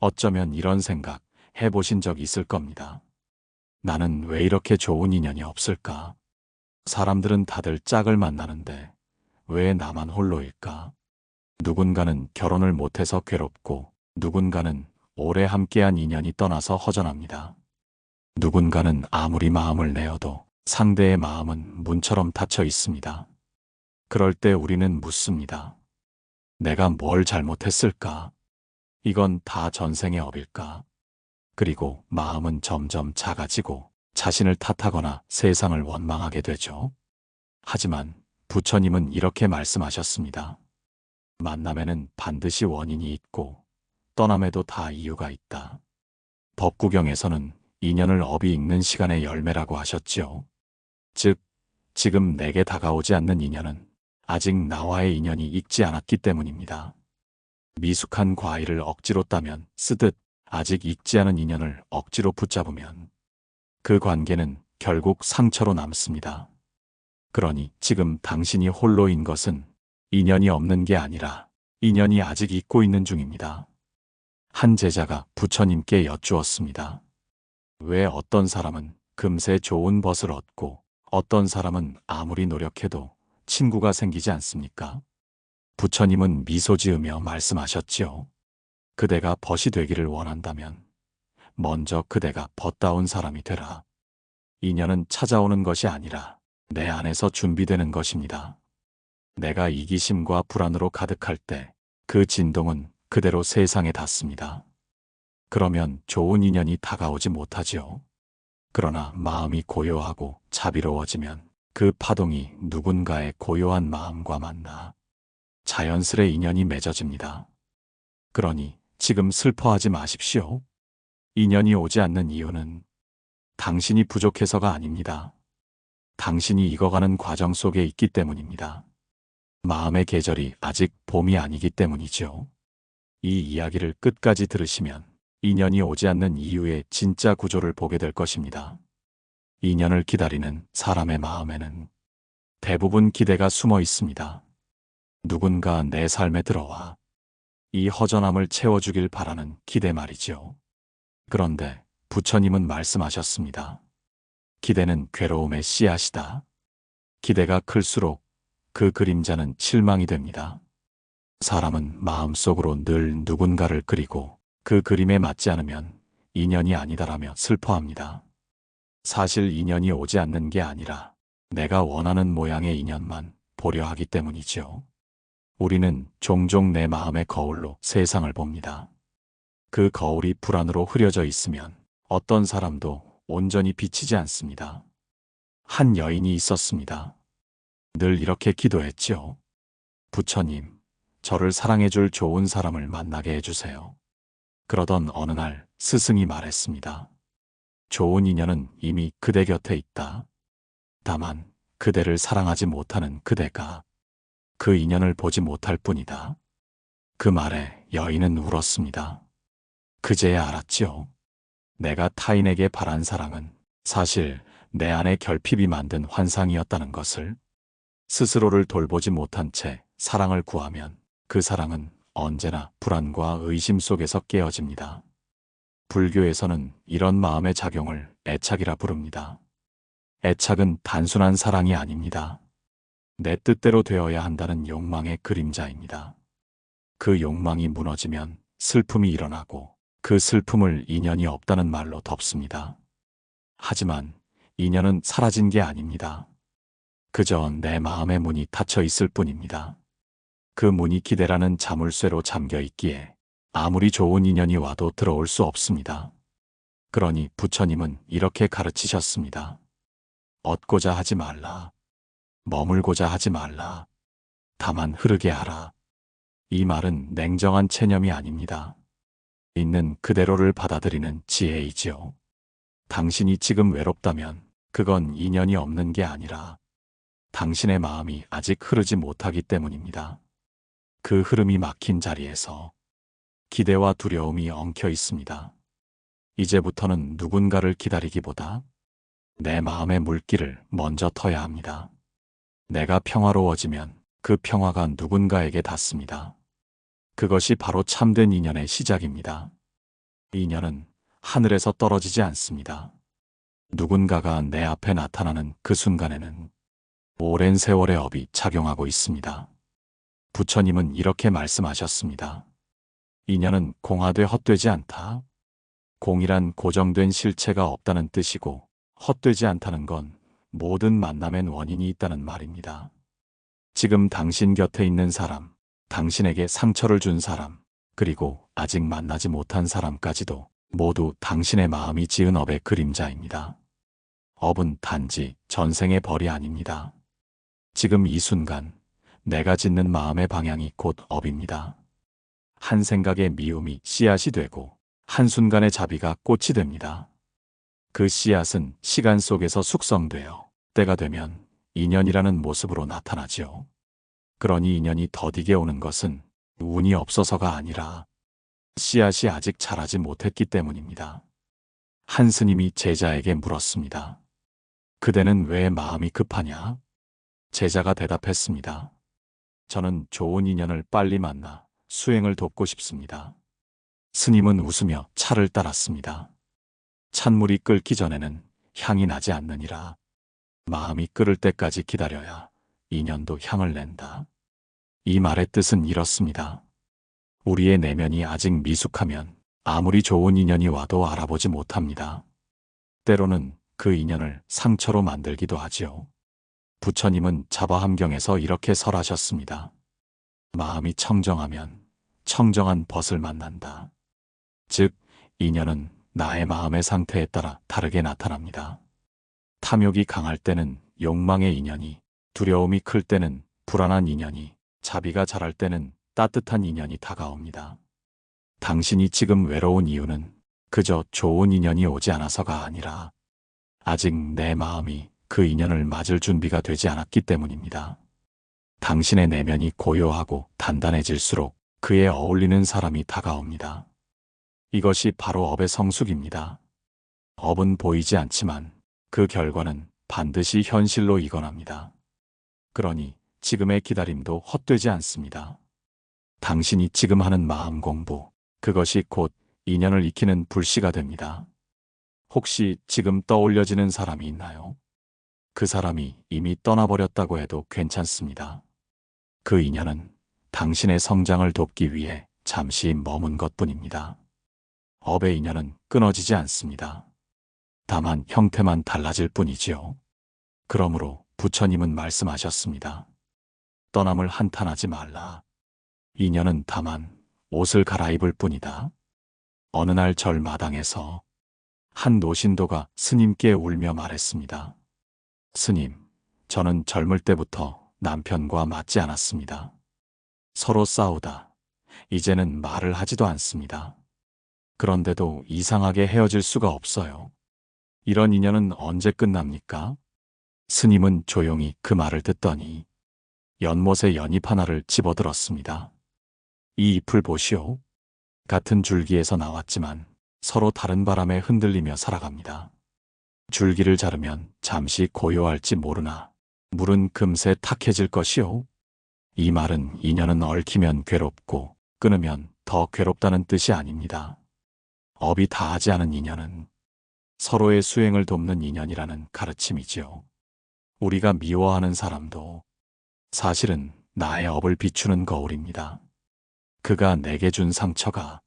어쩌면 이런 생각 해보신 적 있을 겁니다. 나는 왜 이렇게 좋은 인연이 없을까? 사람들은 다들 짝을 만나는데 왜 나만 홀로일까? 누군가는 결혼을 못해서 괴롭고 누군가는 오래 함께한 인연이 떠나서 허전합니다. 누군가는 아무리 마음을 내어도 상대의 마음은 문처럼 닫혀 있습니다. 그럴 때 우리는 묻습니다. 내가 뭘 잘못했을까? 이건 다 전생의 업일까? 그리고 마음은 점점 작아지고 자신을 탓하거나 세상을 원망하게 되죠. 하지만 부처님은 이렇게 말씀하셨습니다. 만남에는 반드시 원인이 있고 떠남에도 다 이유가 있다. 법구경에서는 인연을 업이 읽는 시간의 열매라고 하셨지요. 즉, 지금 내게 다가오지 않는 인연은 아직 나와의 인연이 익지 않았기 때문입니다. 미숙한 과일을 억지로 따면 쓰듯 아직 익지 않은 인연을 억지로 붙잡으면 그 관계는 결국 상처로 남습니다. 그러니 지금 당신이 홀로인 것은 인연이 없는 게 아니라 인연이 아직 잊고 있는 중입니다. 한 제자가 부처님께 여쭈었습니다. 왜 어떤 사람은 금세 좋은 벗을 얻고 어떤 사람은 아무리 노력해도 친구가 생기지 않습니까? 부처님은 미소 지으며 말씀하셨지요. 그대가 벗이 되기를 원한다면 먼저 그대가 벗다운 사람이 되라. 인연은 찾아오는 것이 아니라 내 안에서 준비되는 것입니다. 내가 이기심과 불안으로 가득할 때 그 진동은 그대로 세상에 닿습니다. 그러면 좋은 인연이 다가오지 못하지요. 그러나 마음이 고요하고 자비로워지면 그 파동이 누군가의 고요한 마음과 만나 자연스레 인연이 맺어집니다. 그러니 지금 슬퍼하지 마십시오. 인연이 오지 않는 이유는 당신이 부족해서가 아닙니다. 당신이 익어가는 과정 속에 있기 때문입니다. 마음의 계절이 아직 봄이 아니기 때문이죠. 이 이야기를 끝까지 들으시면 인연이 오지 않는 이유의 진짜 구조를 보게 될 것입니다. 인연을 기다리는 사람의 마음에는 대부분 기대가 숨어 있습니다. 누군가 내 삶에 들어와 이 허전함을 채워주길 바라는 기대 말이죠. 그런데 부처님은 말씀하셨습니다. 기대는 괴로움의 씨앗이다. 기대가 클수록 그 그림자는 실망이 됩니다. 사람은 마음속으로 늘 누군가를 그리고 그 그림에 맞지 않으면 인연이 아니다라며 슬퍼합니다. 사실 인연이 오지 않는 게 아니라 내가 원하는 모양의 인연만 보려 하기 때문이죠. 우리는 종종 내 마음의 거울로 세상을 봅니다. 그 거울이 불안으로 흐려져 있으면 어떤 사람도 온전히 비치지 않습니다. 한 여인이 있었습니다. 늘 이렇게 기도했지요. 부처님, 저를 사랑해줄 좋은 사람을 만나게 해주세요. 그러던 어느 날 스승이 말했습니다. 좋은 인연은 이미 그대 곁에 있다. 다만 그대를 사랑하지 못하는 그대가 그 인연을 보지 못할 뿐이다. 그 말에 여인은 울었습니다. 그제야 알았지요. 내가 타인에게 바란 사랑은 사실 내 안의 결핍이 만든 환상이었다는 것을 스스로를 돌보지 못한 채 사랑을 구하면 그 사랑은 언제나 불안과 의심 속에서 깨어집니다. 불교에서는 이런 마음의 작용을 애착이라 부릅니다. 애착은 단순한 사랑이 아닙니다. 내 뜻대로 되어야 한다는 욕망의 그림자입니다. 그 욕망이 무너지면 슬픔이 일어나고 그 슬픔을 인연이 없다는 말로 덮습니다. 하지만 인연은 사라진 게 아닙니다. 그저 내 마음의 문이 닫혀 있을 뿐입니다. 그 문이 기대라는 자물쇠로 잠겨 있기에 아무리 좋은 인연이 와도 들어올 수 없습니다. 그러니 부처님은 이렇게 가르치셨습니다. 얻고자 하지 말라. 머물고자 하지 말라. 다만 흐르게 하라. 이 말은 냉정한 체념이 아닙니다. 있는 그대로를 받아들이는 지혜이지요. 당신이 지금 외롭다면 그건 인연이 없는 게 아니라 당신의 마음이 아직 흐르지 못하기 때문입니다. 그 흐름이 막힌 자리에서 기대와 두려움이 엉켜 있습니다. 이제부터는 누군가를 기다리기보다 내 마음의 물기를 먼저 터야 합니다. 내가 평화로워지면 그 평화가 누군가에게 닿습니다. 그것이 바로 참된 인연의 시작입니다. 인연은 하늘에서 떨어지지 않습니다. 누군가가 내 앞에 나타나는 그 순간에는 오랜 세월의 업이 작용하고 있습니다. 부처님은 이렇게 말씀하셨습니다. 인연은 공하되 헛되지 않다. 공이란 고정된 실체가 없다는 뜻이고 헛되지 않다는 건 모든 만남엔 원인이 있다는 말입니다. 지금 당신 곁에 있는 사람, 당신에게 상처를 준 사람, 그리고 아직 만나지 못한 사람까지도 모두 당신의 마음이 지은 업의 그림자입니다. 업은 단지 전생의 벌이 아닙니다. 지금 이 순간 내가 짓는 마음의 방향이 곧 업입니다. 한 생각의 미움이 씨앗이 되고 한순간의 자비가 꽃이 됩니다. 그 씨앗은 시간 속에서 숙성되어 때가 되면 인연이라는 모습으로 나타나지요. 그러니 인연이 더디게 오는 것은 운이 없어서가 아니라 씨앗이 아직 자라지 못했기 때문입니다. 한 스님이 제자에게 물었습니다. 그대는 왜 마음이 급하냐? 제자가 대답했습니다. 저는 좋은 인연을 빨리 만나 수행을 돕고 싶습니다. 스님은 웃으며 차를 따랐습니다. 찬물이 끓기 전에는 향이 나지 않느니라. 마음이 끓을 때까지 기다려야 인연도 향을 낸다. 이 말의 뜻은 이렇습니다. 우리의 내면이 아직 미숙하면 아무리 좋은 인연이 와도 알아보지 못합니다. 때로는 그 인연을 상처로 만들기도 하지요. 부처님은 자바함경에서 이렇게 설하셨습니다. 마음이 청정하면 청정한 벗을 만난다. 즉, 인연은 나의 마음의 상태에 따라 다르게 나타납니다. 탐욕이 강할 때는 욕망의 인연이, 두려움이 클 때는 불안한 인연이, 자비가 자랄 때는 따뜻한 인연이 다가옵니다. 당신이 지금 외로운 이유는 그저 좋은 인연이 오지 않아서가 아니라 아직 내 마음이 그 인연을 맞을 준비가 되지 않았기 때문입니다. 당신의 내면이 고요하고 단단해질수록 그에 어울리는 사람이 다가옵니다. 이것이 바로 업의 성숙입니다. 업은 보이지 않지만 그 결과는 반드시 현실로 이건합니다. 그러니 지금의 기다림도 헛되지 않습니다. 당신이 지금 하는 마음 공부, 그것이 곧 인연을 익히는 불씨가 됩니다. 혹시 지금 떠올려지는 사람이 있나요? 그 사람이 이미 떠나버렸다고 해도 괜찮습니다. 그 인연은 당신의 성장을 돕기 위해 잠시 머문 것 뿐입니다. 업의 인연은 끊어지지 않습니다. 다만 형태만 달라질 뿐이지요. 그러므로 부처님은 말씀하셨습니다. 떠남을 한탄하지 말라. 인연은 다만 옷을 갈아입을 뿐이다. 어느 날 절 마당에서 한 노신도가 스님께 울며 말했습니다. 스님, 저는 젊을 때부터 남편과 맞지 않았습니다. 서로 싸우다 이제는 말을 하지도 않습니다. 그런데도 이상하게 헤어질 수가 없어요. 이런 인연은 언제 끝납니까? 스님은 조용히 그 말을 듣더니 연못에 연잎 하나를 집어들었습니다. 이 잎을 보시오. 같은 줄기에서 나왔지만 서로 다른 바람에 흔들리며 살아갑니다. 줄기를 자르면 잠시 고요할지 모르나 물은 금세 탁해질 것이오. 이 말은 인연은 얽히면 괴롭고 끊으면 더 괴롭다는 뜻이 아닙니다. 업이 다하지 않은 인연은 서로의 수행을 돕는 인연이라는 가르침이지요. 우리가 미워하는 사람도 사실은 나의 업을 비추는 거울입니다. 그가 내게 준 상처가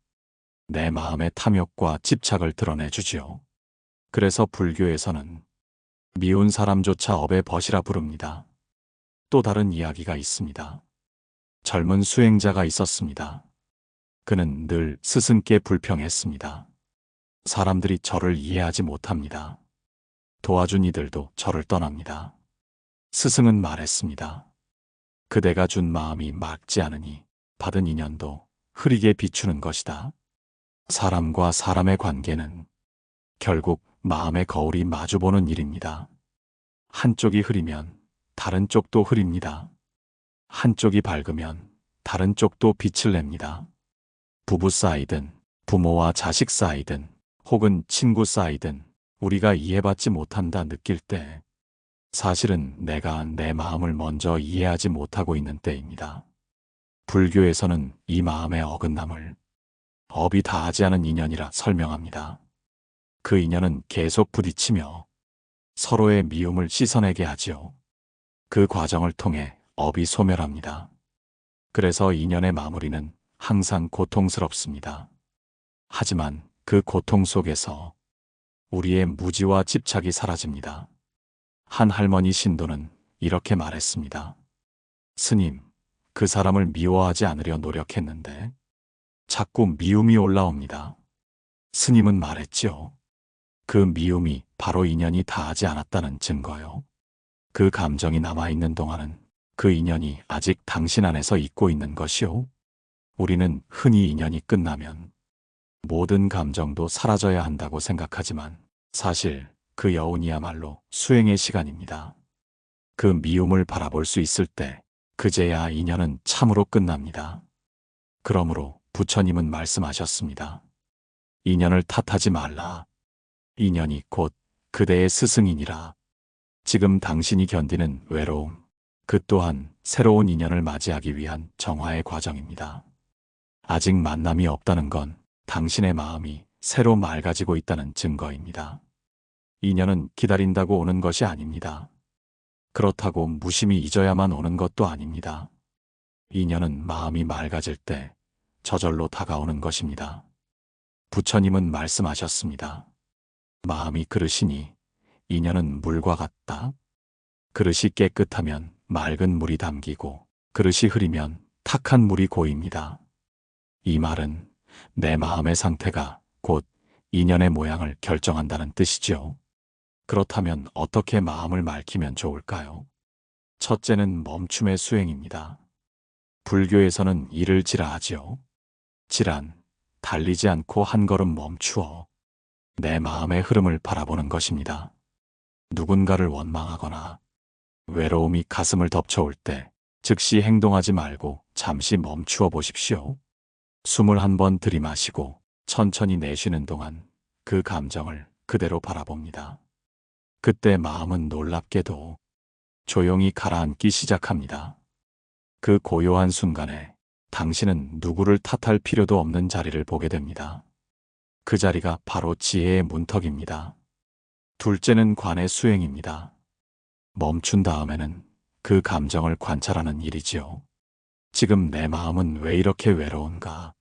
내 마음의 탐욕과 집착을 드러내주지요. 그래서 불교에서는 미운 사람조차 업의 벗이라 부릅니다. 또 다른 이야기가 있습니다. 젊은 수행자가 있었습니다. 그는 늘 스승께 불평했습니다. 사람들이 저를 이해하지 못합니다. 도와준 이들도 저를 떠납니다. 스승은 말했습니다. 그대가 준 마음이 맑지 않으니 받은 인연도 흐리게 비추는 것이다. 사람과 사람의 관계는 결국 마음의 거울이 마주보는 일입니다. 한쪽이 흐리면 다른 쪽도 흐립니다. 한쪽이 밝으면 다른 쪽도 빛을 냅니다. 부부 사이든 부모와 자식 사이든 혹은 친구 사이든 우리가 이해받지 못한다 느낄 때 사실은 내가 내 마음을 먼저 이해하지 못하고 있는 때입니다. 불교에서는 이 마음의 어긋남을 업이 다하지 않은 인연이라 설명합니다. 그 인연은 계속 부딪히며 서로의 미움을 씻어내게 하지요. 그 과정을 통해 업이 소멸합니다. 그래서 인연의 마무리는 항상 고통스럽습니다. 하지만 그 고통 속에서 우리의 무지와 집착이 사라집니다. 한 할머니 신도는 이렇게 말했습니다. 스님, 그 사람을 미워하지 않으려 노력했는데 자꾸 미움이 올라옵니다. 스님은 말했지요. 그 미움이 바로 인연이 다하지 않았다는 증거요. 그 감정이 남아있는 동안은 그 인연이 아직 당신 안에서 있고 있는 것이요. 우리는 흔히 인연이 끝나면 모든 감정도 사라져야 한다고 생각하지만 사실 그 여운이야말로 수행의 시간입니다. 그 미움을 바라볼 수 있을 때 그제야 인연은 참으로 끝납니다. 그러므로 부처님은 말씀하셨습니다. 인연을 탓하지 말라. 인연이 곧 그대의 스승이니라. 지금 당신이 견디는 외로움, 그 또한 새로운 인연을 맞이하기 위한 정화의 과정입니다. 아직 만남이 없다는 건 당신의 마음이 새로 맑아지고 있다는 증거입니다. 인연은 기다린다고 오는 것이 아닙니다. 그렇다고 무심히 잊어야만 오는 것도 아닙니다. 인연은 마음이 맑아질 때 저절로 다가오는 것입니다. 부처님은 말씀하셨습니다. 마음이 그릇이니 인연은 물과 같다. 그릇이 깨끗하면 맑은 물이 담기고 그릇이 흐리면 탁한 물이 고입니다. 이 말은 내 마음의 상태가 곧 인연의 모양을 결정한다는 뜻이죠. 그렇다면 어떻게 마음을 맑히면 좋을까요? 첫째는 멈춤의 수행입니다. 불교에서는 이를 지라하지요. 지란, 달리지 않고 한 걸음 멈추어 내 마음의 흐름을 바라보는 것입니다. 누군가를 원망하거나 외로움이 가슴을 덮쳐올 때 즉시 행동하지 말고 잠시 멈추어 보십시오. 숨을 한 번 들이마시고 천천히 내쉬는 동안 그 감정을 그대로 바라봅니다. 그때 마음은 놀랍게도 조용히 가라앉기 시작합니다. 그 고요한 순간에 당신은 누구를 탓할 필요도 없는 자리를 보게 됩니다. 그 자리가 바로 지혜의 문턱입니다. 둘째는 관의 수행입니다. 멈춘 다음에는 그 감정을 관찰하는 일이지요. 지금 내 마음은 왜 이렇게 외로운가?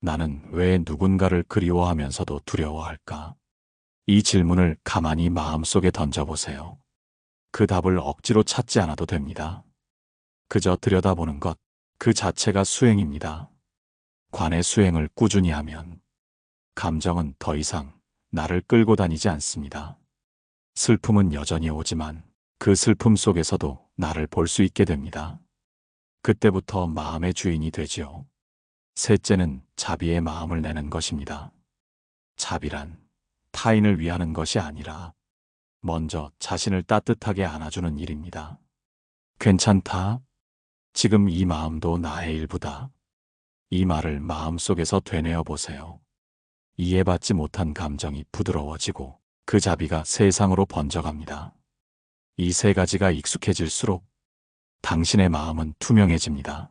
나는 왜 누군가를 그리워하면서도 두려워할까? 이 질문을 가만히 마음속에 던져보세요. 그 답을 억지로 찾지 않아도 됩니다. 그저 들여다보는 것, 그 자체가 수행입니다. 관의 수행을 꾸준히 하면 감정은 더 이상 나를 끌고 다니지 않습니다. 슬픔은 여전히 오지만 그 슬픔 속에서도 나를 볼 수 있게 됩니다. 그때부터 마음의 주인이 되지요. 셋째는 자비의 마음을 내는 것입니다. 자비란 타인을 위하는 것이 아니라 먼저 자신을 따뜻하게 안아주는 일입니다. 괜찮다. 지금 이 마음도 나의 일부다. 이 말을 마음속에서 되뇌어 보세요. 이해받지 못한 감정이 부드러워지고 그 자비가 세상으로 번져갑니다. 이 세 가지가 익숙해질수록 당신의 마음은 투명해집니다.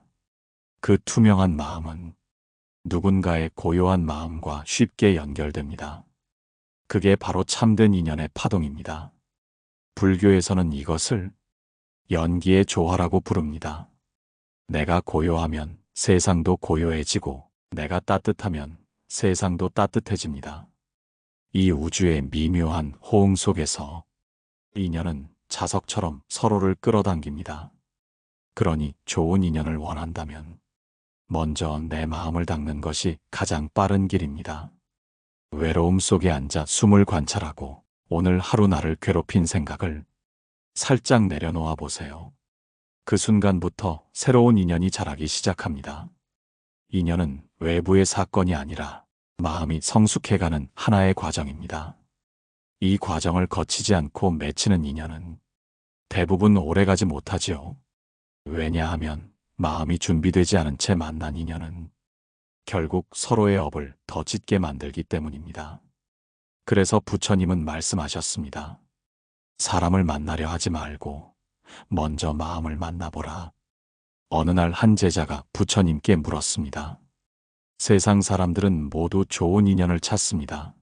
그 투명한 마음은 누군가의 고요한 마음과 쉽게 연결됩니다. 그게 바로 참된 인연의 파동입니다. 불교에서는 이것을 연기의 조화라고 부릅니다. 내가 고요하면 세상도 고요해지고 내가 따뜻하면 세상도 따뜻해집니다. 이 우주의 미묘한 호응 속에서 인연은 자석처럼 서로를 끌어당깁니다. 그러니 좋은 인연을 원한다면 먼저 내 마음을 닦는 것이 가장 빠른 길입니다. 외로움 속에 앉아 숨을 관찰하고 오늘 하루 나를 괴롭힌 생각을 살짝 내려놓아 보세요. 그 순간부터 새로운 인연이 자라기 시작합니다. 인연은 외부의 사건이 아니라 마음이 성숙해가는 하나의 과정입니다. 이 과정을 거치지 않고 맺히는 인연은 대부분 오래가지 못하지요. 왜냐하면 마음이 준비되지 않은 채 만난 인연은 결국 서로의 업을 더 짙게 만들기 때문입니다. 그래서 부처님은 말씀하셨습니다. 사람을 만나려 하지 말고 먼저 마음을 만나보라. 어느 날 한 제자가 부처님께 물었습니다. 세상 사람들은 모두 좋은 인연을 찾습니다.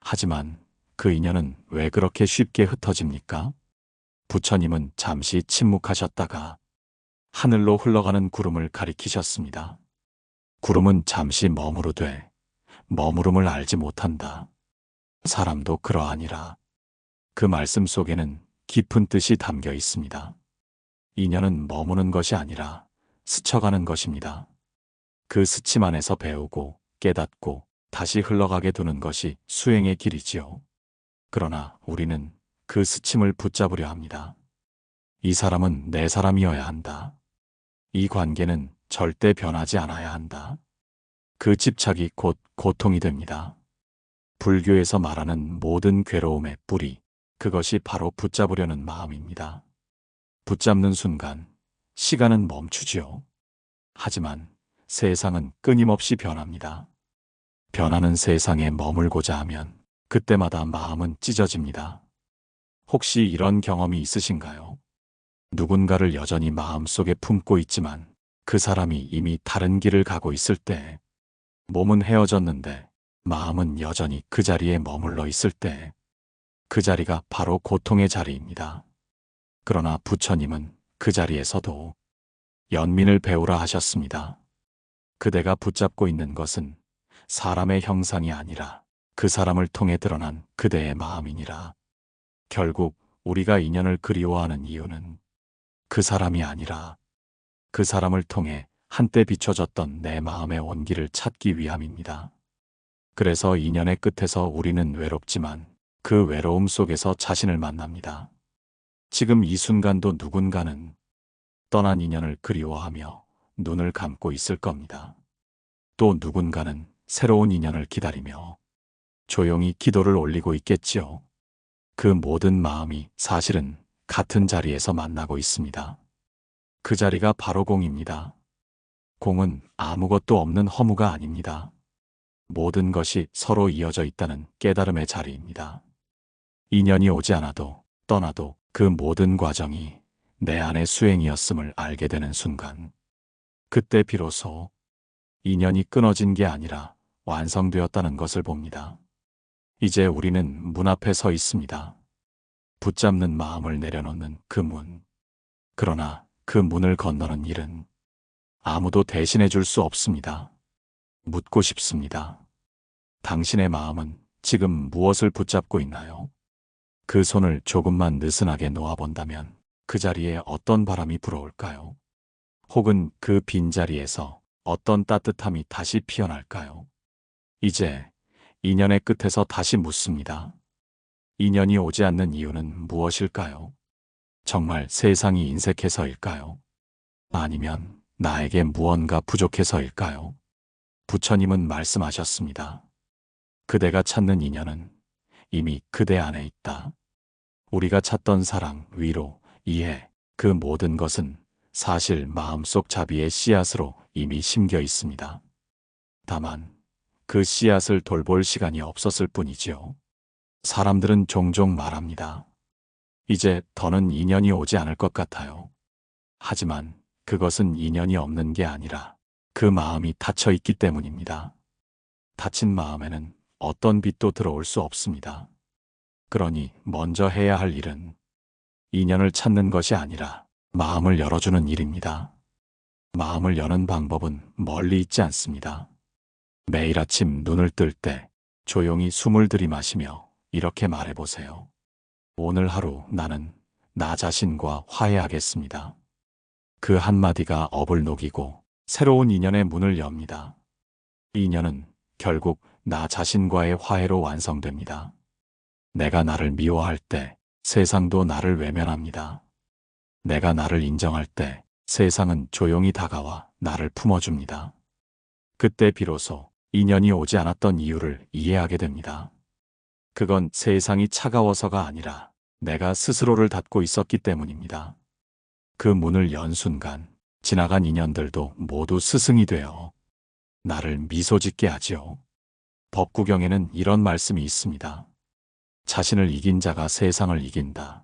하지만 그 인연은 왜 그렇게 쉽게 흩어집니까? 부처님은 잠시 침묵하셨다가 하늘로 흘러가는 구름을 가리키셨습니다. 구름은 잠시 머무르되 머무름을 알지 못한다. 사람도 그러하니라. 그 말씀 속에는 깊은 뜻이 담겨 있습니다. 인연은 머무는 것이 아니라 스쳐가는 것입니다. 그 스침 안에서 배우고 깨닫고 다시 흘러가게 두는 것이 수행의 길이지요. 그러나 우리는 그 스침을 붙잡으려 합니다. 이 사람은 내 사람이어야 한다. 이 관계는 절대 변하지 않아야 한다. 그 집착이 곧 고통이 됩니다. 불교에서 말하는 모든 괴로움의 뿌리, 그것이 바로 붙잡으려는 마음입니다. 붙잡는 순간, 시간은 멈추지요. 하지만 세상은 끊임없이 변합니다. 변하는 세상에 머물고자 하면 그때마다 마음은 찢어집니다. 혹시 이런 경험이 있으신가요? 누군가를 여전히 마음속에 품고 있지만 그 사람이 이미 다른 길을 가고 있을 때, 몸은 헤어졌는데 마음은 여전히 그 자리에 머물러 있을 때, 그 자리가 바로 고통의 자리입니다. 그러나 부처님은 그 자리에서도 연민을 배우라 하셨습니다. 그대가 붙잡고 있는 것은 사람의 형상이 아니라 그 사람을 통해 드러난 그대의 마음이니라. 결국 우리가 인연을 그리워하는 이유는 그 사람이 아니라 그 사람을 통해 한때 비춰졌던 내 마음의 온기를 찾기 위함입니다. 그래서 인연의 끝에서 우리는 외롭지만 그 외로움 속에서 자신을 만납니다. 지금 이 순간도 누군가는 떠난 인연을 그리워하며 눈을 감고 있을 겁니다. 또 누군가는 새로운 인연을 기다리며 조용히 기도를 올리고 있겠지요. 그 모든 마음이 사실은 같은 자리에서 만나고 있습니다. 그 자리가 바로 공입니다. 공은 아무것도 없는 허무가 아닙니다. 모든 것이 서로 이어져 있다는 깨달음의 자리입니다. 인연이 오지 않아도 떠나도 그 모든 과정이 내 안의 수행이었음을 알게 되는 순간, 그때 비로소 인연이 끊어진 게 아니라 완성되었다는 것을 봅니다. 이제 우리는 문 앞에 서 있습니다. 붙잡는 마음을 내려놓는 그 문. 그러나 그 문을 건너는 일은 아무도 대신해 줄 수 없습니다. 묻고 싶습니다. 당신의 마음은 지금 무엇을 붙잡고 있나요? 그 손을 조금만 느슨하게 놓아본다면 그 자리에 어떤 바람이 불어올까요? 혹은 그 빈자리에서 어떤 따뜻함이 다시 피어날까요? 이제 인연의 끝에서 다시 묻습니다. 인연이 오지 않는 이유는 무엇일까요? 정말 세상이 인색해서일까요? 아니면 나에게 무언가 부족해서일까요? 부처님은 말씀하셨습니다. 그대가 찾는 인연은 이미 그대 안에 있다. 우리가 찾던 사랑, 위로, 이해, 그 모든 것은 사실 마음속 자비의 씨앗으로 이미 심겨 있습니다. 다만 그 씨앗을 돌볼 시간이 없었을 뿐이지요. 사람들은 종종 말합니다. 이제 더는 인연이 오지 않을 것 같아요. 하지만 그것은 인연이 없는 게 아니라 그 마음이 닫혀 있기 때문입니다. 닫힌 마음에는 어떤 빛도 들어올 수 없습니다. 그러니 먼저 해야 할 일은 인연을 찾는 것이 아니라 마음을 열어주는 일입니다. 마음을 여는 방법은 멀리 있지 않습니다. 매일 아침 눈을 뜰 때 조용히 숨을 들이마시며 이렇게 말해보세요. 오늘 하루 나는 나 자신과 화해하겠습니다. 그 한마디가 업을 녹이고 새로운 인연의 문을 엽니다. 인연은 결국 나 자신과의 화해로 완성됩니다. 내가 나를 미워할 때 세상도 나를 외면합니다. 내가 나를 인정할 때 세상은 조용히 다가와 나를 품어줍니다. 그때 비로소 인연이 오지 않았던 이유를 이해하게 됩니다. 그건 세상이 차가워서가 아니라 내가 스스로를 닫고 있었기 때문입니다. 그 문을 연 순간 지나간 인연들도 모두 스승이 되어 나를 미소 짓게 하지요. 법구경에는 이런 말씀이 있습니다. 자신을 이긴 자가 세상을 이긴다.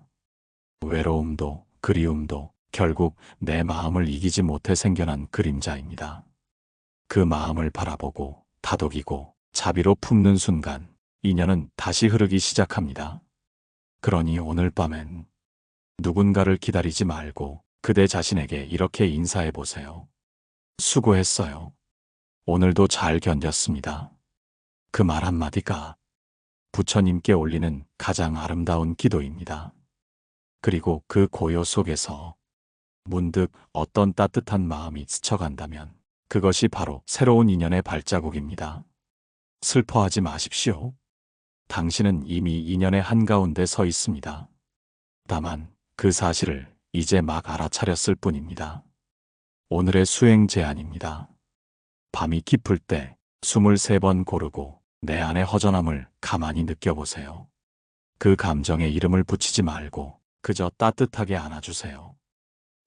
외로움도 그리움도 결국 내 마음을 이기지 못해 생겨난 그림자입니다. 그 마음을 바라보고 다독이고 자비로 품는 순간 인연은 다시 흐르기 시작합니다. 그러니 오늘 밤엔 누군가를 기다리지 말고 그대 자신에게 이렇게 인사해 보세요. 수고했어요. 오늘도 잘 견뎠습니다. 그 말 한마디가 부처님께 올리는 가장 아름다운 기도입니다. 그리고 그 고요 속에서 문득 어떤 따뜻한 마음이 스쳐간다면 그것이 바로 새로운 인연의 발자국입니다. 슬퍼하지 마십시오. 당신은 이미 인연의 한가운데 서 있습니다. 다만 그 사실을 이제 막 알아차렸을 뿐입니다. 오늘의 수행 제안입니다. 밤이 깊을 때 숨을 세번 고르고 내 안의 허전함을 가만히 느껴보세요. 그 감정에 이름을 붙이지 말고 그저 따뜻하게 안아주세요.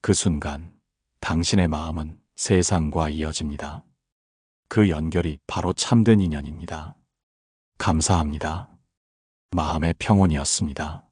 그 순간 당신의 마음은 세상과 이어집니다. 그 연결이 바로 참된 인연입니다. 감사합니다. 마음의 평온이었습니다.